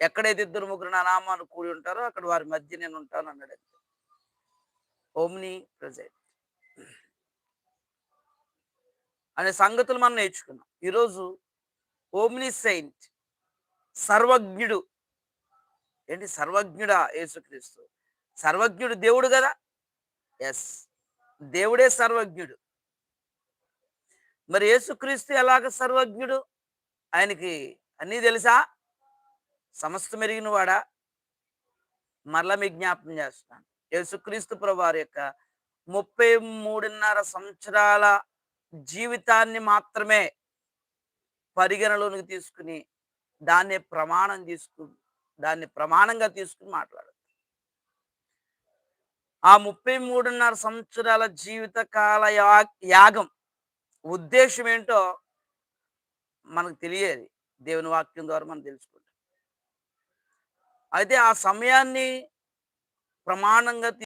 ఎక్కడైతే ఇద్దరు ముగ్గురు నా నామాన్ని కూడి ఉంటారో అక్కడ వారి మధ్య నేను ఉంటాను అన్నాడు ఓమ్ని ప్రజెంట్. అనే సంగతులు మనం నేర్చుకున్నాం. ఈరోజు ఓమ్ని సెయింట్ సర్వజ్ఞుడు. ఏంటి? సర్వజ్ఞుడా యేసుక్రీస్తు. సర్వజ్ఞుడు దేవుడు కదా? ఎస్ దేవుడే సర్వజ్ఞుడు. మరి యేసుక్రీస్తు ఎలాగ సర్వజ్ఞుడు? ఆయనకి అన్నీ తెలుసా? సమస్తం ఎరిగిన వాడా? మరలా మీ జ్ఞాపం చేస్తున్నాను. యేసుక్రీస్తు ప్రభువారి యొక్క ముప్పై మూడున్నర సంవత్సరాల జీవితాన్ని మాత్రమే పరిగణలోనికి తీసుకుని దాన్ని ప్రమాణం తీసుకు దాన్ని ప్రమాణంగా తీసుకుని మాట్లాడు. ఆ ముప్పై మూడున్నర సంవత్సరాల జీవిత కాల యాగం ఉద్దేశం ఏంటో మనకు తెలియదు. దేవుని వాక్యం ద్వారా మనం తెలుసుకుంటాం. అయితే ఆ సమయాన్ని ప్రమాణంగా